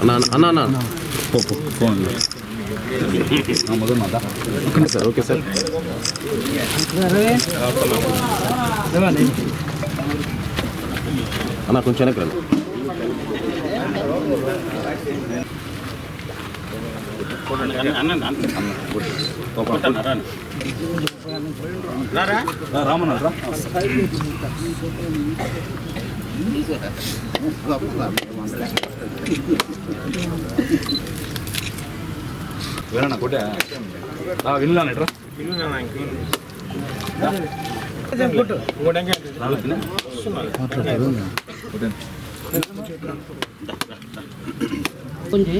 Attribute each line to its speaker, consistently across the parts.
Speaker 1: అన్న అన్న అన్న ఓకే సార్ ఓకే సార్ అన్న కొంచెం వెనక్కి రండి.
Speaker 2: రామన్న రా కొట్టే విన్నాను ఎట్రా
Speaker 3: కొంచెం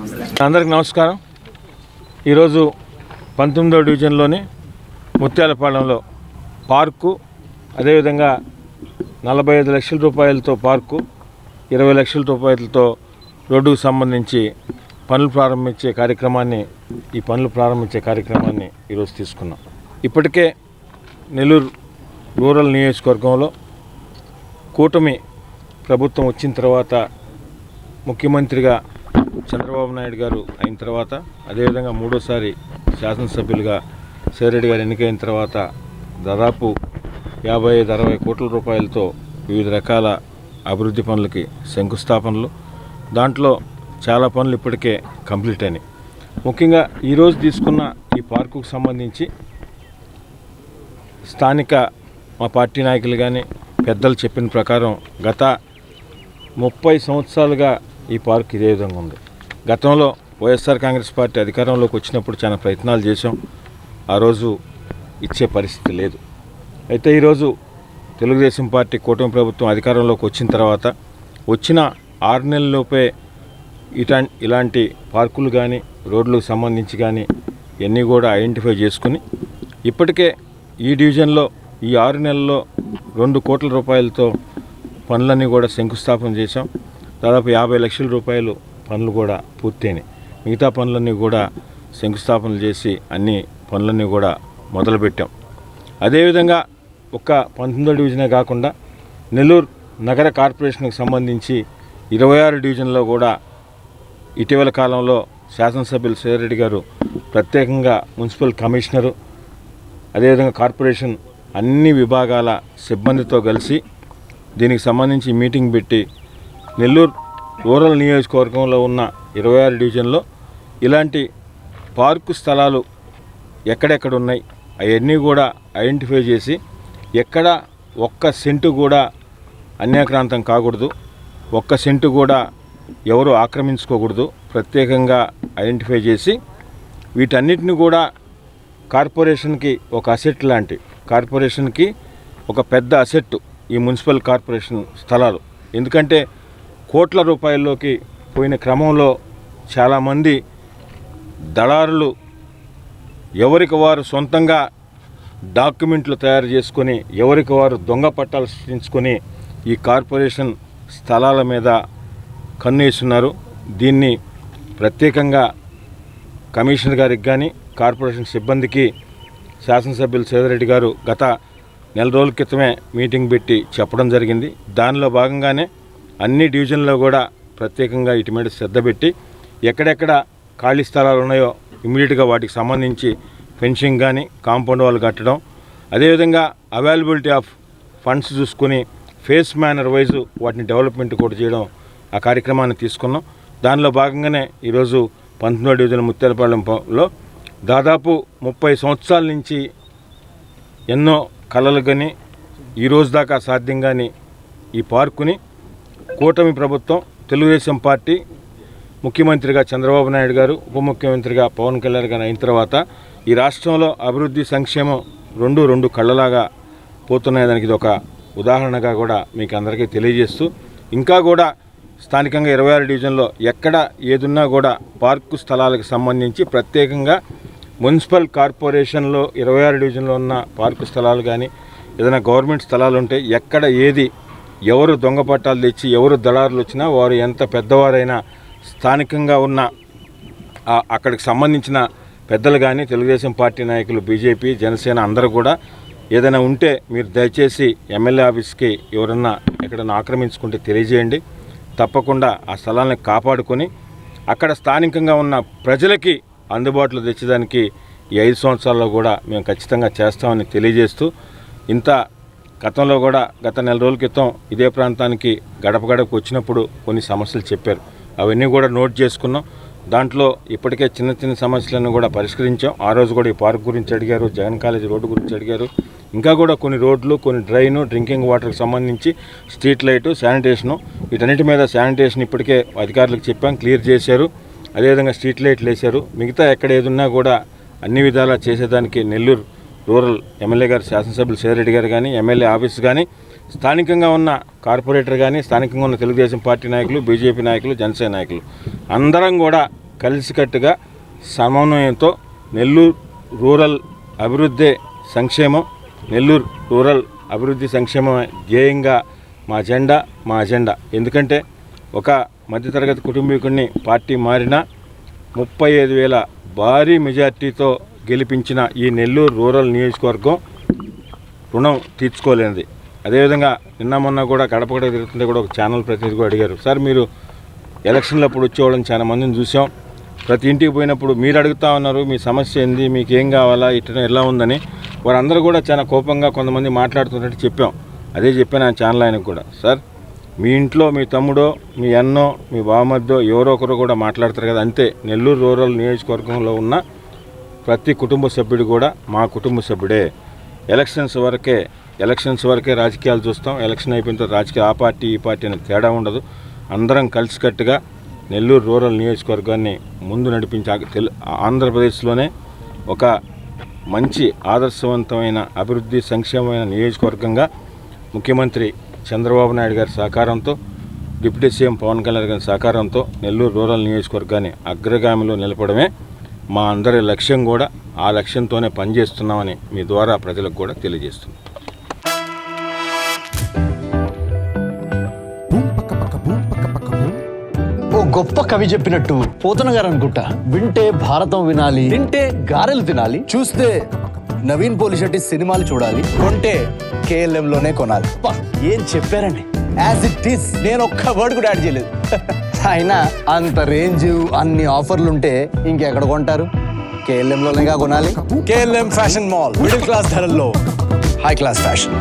Speaker 4: అందరికి నమస్కారం. ఈరోజు పంతొమ్మిదో డివిజన్లోని ముత్యాలపాలెంలో పార్కు అదేవిధంగా నలభై ఐదు లక్షల రూపాయలతో పార్కు ఇరవై లక్షల రూపాయలతో రోడ్డుకు సంబంధించి పనులు ప్రారంభించే కార్యక్రమాన్ని ఈ పనులు ప్రారంభించే కార్యక్రమాన్ని ఈరోజు తీసుకున్నాం. ఇప్పటికే నెల్లూరు రూరల్ నియోజకవర్గంలో కూటమి ప్రభుత్వం వచ్చిన తర్వాత ముఖ్యమంత్రిగా చంద్రబాబు నాయుడు గారు అయిన తర్వాత అదేవిధంగా మూడోసారి శాసనసభ్యులుగా సేరెడ్డి గారు ఎన్నికైన తర్వాత దాదాపు యాభై ఐదు అరవై కోట్ల రూపాయలతో వివిధ రకాల అభివృద్ధి పనులకి శంకుస్థాపనలు. దాంట్లో చాలా పనులు ఇప్పటికే కంప్లీట్ అయినాయి. ముఖ్యంగా ఈరోజు తీసుకున్న ఈ పార్కుకు సంబంధించి స్థానిక మా పార్టీ నాయకులు కానీ పెద్దలు చెప్పిన ప్రకారం గత ముప్పై సంవత్సరాలుగా ఈ పార్క్ ఇదే విధంగా ఉంది. గతంలో వైఎస్ఆర్ కాంగ్రెస్ పార్టీ అధికారంలోకి వచ్చినప్పుడు చాలా ప్రయత్నాలు చేశాం. ఆ రోజు ఇచ్చే పరిస్థితి లేదు. అయితే ఈరోజు తెలుగుదేశం పార్టీ కూటమి ప్రభుత్వం అధికారంలోకి వచ్చిన తర్వాత వచ్చిన ఆరు నెలలలోపే ఇటా ఇలాంటి పార్కులు కానీ రోడ్లకు సంబంధించి కానీ ఇవన్నీ కూడా ఐడెంటిఫై చేసుకుని ఇప్పటికే ఈ డివిజన్లో ఈ ఆరు నెలల్లో రెండు కోట్ల రూపాయలతో పనులన్నీ కూడా శంకుస్థాపన చేశాం. దాదాపు యాభై లక్షల రూపాయలు పనులు కూడా పూర్తయినాయి. మిగతా పనులన్నీ కూడా శంకుస్థాపనలు చేసి అన్ని పనులన్నీ కూడా మొదలుపెట్టాం. అదేవిధంగా ఒక్క పంతొమ్మిదో డివిజనే కాకుండా నెల్లూరు నగర కార్పొరేషన్కి సంబంధించి ఇరవై ఆరు డివిజన్లో కూడా ఇటీవల కాలంలో శాసనసభ్యులు సేరెడ్డి గారు ప్రత్యేకంగా మున్సిపల్ కమిషనరు అదేవిధంగా కార్పొరేషన్ అన్ని విభాగాల సిబ్బందితో కలిసి దీనికి సంబంధించి మీటింగ్ పెట్టి నెల్లూరు రూరల్ నియోజకవర్గంలో ఉన్న ఇరవై ఆరు డివిజన్లో ఇలాంటి పార్కు స్థలాలు ఎక్కడెక్కడ ఉన్నాయి అవన్నీ కూడా ఐడెంటిఫై చేసి ఎక్కడ ఒక్క సెంటు కూడా అన్యాక్రాంతం కాకూడదు. ఒక్క సెంటు కూడా ఎవరు ఆక్రమించుకోకూడదు. ప్రత్యేకంగా ఐడెంటిఫై చేసి వీటన్నిటిని కూడా కార్పొరేషన్కి ఒక అసెట్ లాంటి కార్పొరేషన్కి ఒక పెద్ద అసెట్ ఈ మున్సిపల్ కార్పొరేషన్ స్థలాలు. ఎందుకంటే కోట్ల రూపాయల్లోకి పోయిన క్రమంలో చాలామంది దళారులు ఎవరికి వారు సొంతంగా డాక్యుమెంట్లు తయారు చేసుకొని ఎవరికి వారు దొంగ పట్టాలు సృష్టించుకొని ఈ కార్పొరేషన్ స్థలాల మీద కన్నేస్తున్నారు. దీన్ని ప్రత్యేకంగా కమిషనర్ గారికి కానీ కార్పొరేషన్ సిబ్బందికి శాసనసభ్యులు సేదరెడ్డి గారు గత నెల రోజుల క్రితమే మీటింగ్ పెట్టి చెప్పడం జరిగింది. దానిలో భాగంగానే అన్ని డివిజన్లో కూడా ప్రత్యేకంగా ఇటు మీద శ్రద్ధ పెట్టి ఎక్కడెక్కడ ఖాళీ స్థలాలు ఉన్నాయో ఇమీడియట్గా వాటికి సంబంధించి ఫెన్సింగ్ కానీ కాంపౌండ్ వాళ్ళు కట్టడం అదేవిధంగా అవైలబిలిటీ ఆఫ్ ఫండ్స్ చూసుకొని ఫేస్ మేనర్ వైజ్ వాటిని డెవలప్మెంట్ కూడా చేయడం ఆ కార్యక్రమాన్ని తీసుకున్నాం. దానిలో భాగంగానే ఈరోజు పంతొమ్మిదో డివిజన్ ముత్యాలపాలెంలో దాదాపు ముప్పై సంవత్సరాల నుంచి ఎన్నో కళలు కానీ ఈ రోజు దాకా సాధ్యం కానీ ఈ పార్కుని కూటమి ప్రభుత్వం తెలుగుదేశం పార్టీ ముఖ్యమంత్రిగా చంద్రబాబు నాయుడు గారు ఉప ముఖ్యమంత్రిగా పవన్ కళ్యాణ్ గారు అయిన తర్వాత ఈ రాష్ట్రంలో అభివృద్ధి సంక్షేమం రెండు రెండు కళ్ళలాగా పోతున్నాయి. దానికి ఇది ఒక ఉదాహరణగా కూడా మీకు అందరికీ తెలియజేస్తూ ఇంకా కూడా స్థానికంగా ఇరవై ఆరు డివిజన్లో ఎక్కడ ఏదున్నా కూడా పార్కు స్థలాలకు సంబంధించి ప్రత్యేకంగా మున్సిపల్ కార్పొరేషన్లో ఇరవై ఆరు డివిజన్లో ఉన్న పార్కు స్థలాలు కానీ ఏదైనా గవర్నమెంట్ స్థలాలు ఉంటే ఎక్కడ ఏది ఎవరు దొంగ పట్టాలు తెచ్చి ఎవరు దళారులు వచ్చినా వారు ఎంత పెద్దవారైనా స్థానికంగా ఉన్న అక్కడికి సంబంధించిన పెద్దలు కానీ తెలుగుదేశం పార్టీ నాయకులు బీజేపీ జనసేన అందరూ కూడా ఏదైనా ఉంటే మీరు దయచేసి ఎమ్మెల్యే ఆఫీస్కి ఎవరన్నా ఎక్కడన్నా ఆక్రమించుకుంటే తెలియజేయండి. తప్పకుండా ఆ స్థలాన్ని కాపాడుకొని అక్కడ స్థానికంగా ఉన్న ప్రజలకి అందుబాటులో తెచ్చేదానికి ఈ ఐదు సంవత్సరాల్లో కూడా మేము ఖచ్చితంగా చేస్తామని తెలియజేస్తూ ఇంత గతంలో కూడా గత నెల రోజుల క్రితం ఇదే ప్రాంతానికి గడప గడపకు వచ్చినప్పుడు కొన్ని సమస్యలు చెప్పారు. అవన్నీ కూడా నోట్ చేసుకున్నాం. దాంట్లో ఇప్పటికే చిన్న చిన్న సమస్యలను కూడా పరిష్కరించాం. ఆ రోజు కూడా ఈ పార్క్ గురించి అడిగారు జగన్ కాలేజీ రోడ్డు గురించి అడిగారు. ఇంకా కూడా కొన్ని రోడ్లు కొన్ని డ్రైను డ్రింకింగ్ వాటర్కి సంబంధించి స్ట్రీట్ లైటు శానిటేషను వీటన్నిటి మీద శానిటేషన్ ఇప్పటికే అధికారులకు చెప్పాం క్లియర్ చేశారు. అదేవిధంగా స్ట్రీట్ లైట్లు వేశారు. మిగతా ఎక్కడ ఏదున్నా కూడా అన్ని విధాలా చేసేదానికి నెల్లూరు రూరల్ ఎమ్మెల్యే గారు శాసనసభ్యులు సేరెడ్డి గారు కానీ ఎమ్మెల్యే ఆఫీస్ కానీ స్థానికంగా ఉన్న కార్పొరేటర్ కానీ స్థానికంగా ఉన్న తెలుగుదేశం పార్టీ నాయకులు బీజేపీ నాయకులు జనసేన నాయకులు అందరం కూడా కలిసికట్టుగా సమన్వయంతో నెల్లూరు రూరల్ అభివృద్ధి సంక్షేమం నెల్లూరు రూరల్ అభివృద్ధి సంక్షేమం ధ్యేయంగా మా జెండా మా అజెండా. ఎందుకంటే ఒక మధ్యతరగతి కుటుంబీకుడిని పార్టీ మారినా ముప్పై ఐదు వేల భారీ మెజార్టీతో గెలిపించిన ఈ నెల్లూరు రూరల్ నియోజకవర్గం రుణం తీర్చుకోలేనిది. అదేవిధంగా నిన్న మొన్న కూడా గడప తిరుగుతుంటే కూడా ఒక ఛానల్ ప్రతినిధి కూడా అడిగారు సార్ మీరు ఎలక్షన్లు అప్పుడు వచ్చేవాళ్ళని చాలా మందిని చూసాం. ప్రతి ఇంటికి పోయినప్పుడు మీరు అడుగుతా ఉన్నారు మీ సమస్య ఏంది మీకు ఏం కావాలా ఇట్లా ఎలా ఉందని. వారందరూ కూడా చాలా కోపంగా కొంతమంది మాట్లాడుతున్నట్టు చెప్పాం. అదే చెప్పాను ఆ ఛానల్ ఆయనకు కూడా సార్ మీ ఇంట్లో మీ తమ్ముడో మీ అన్నో మీ బావమద్దో ఎవరో ఒకరు కూడా మాట్లాడతారు కదా అంతే. నెల్లూరు రూరల్ నియోజకవర్గంలో ఉన్న ప్రతి కుటుంబ సభ్యుడు కూడా మా కుటుంబ సభ్యుడే. ఎలక్షన్స్ వరకే ఎలక్షన్స్ వరకే రాజకీయాలు చూస్తాం. ఎలక్షన్ అయిపోయిన తర్వాత రాజకీయ ఆ పార్టీ ఈ పార్టీ అనే తేడా ఉండదు. అందరం కలిసికట్టుగా నెల్లూరు రూరల్ నియోజకవర్గాన్ని ముందు నడిపించే తెలు ఆంధ్రప్రదేశ్లోనే ఒక మంచి ఆదర్శవంతమైన అభివృద్ధి సంక్షేమమైన నియోజకవర్గంగా ముఖ్యమంత్రి చంద్రబాబు నాయుడు గారి సహకారంతో డిప్యూటీ సీఎం పవన్ కళ్యాణ్ గారి సహకారంతో నెల్లూరు రూరల్ నియోజకవర్గాన్ని అగ్రగామిలో నిలపడమే మా అందరి లక్ష్యం కూడా. ఆ లక్ష్యంతోనే పనిచేస్తున్నామని మీ ద్వారా ప్రజలకు కూడా తెలియజేస్తున్నాం.
Speaker 5: ఓ గొప్ప కవి చెప్పినట్టు పోతన గారు అనుకుంటా. వింటే భారతం వినాలి వింటే గారెలు తినాలి చూస్తే నవీన్ పోలిశెట్టి సినిమాలు చూడాలి కొంటే KLM లోనే కొనాలి ఏం చెప్పారండి? యాజ్ ఇట్ ఈస్ నేను ఒక్క వర్డ్ కూడా యాడ్ చేయలేదు. అయినా అంత రేంజ్ అన్ని ఆఫర్లు ఉంటే ఇంకెక్కడ కొంటారు? కేఎల్ఎం లోనేగా కొనాలి. KLM fashion mall middle class ధరల్లో. High class fashion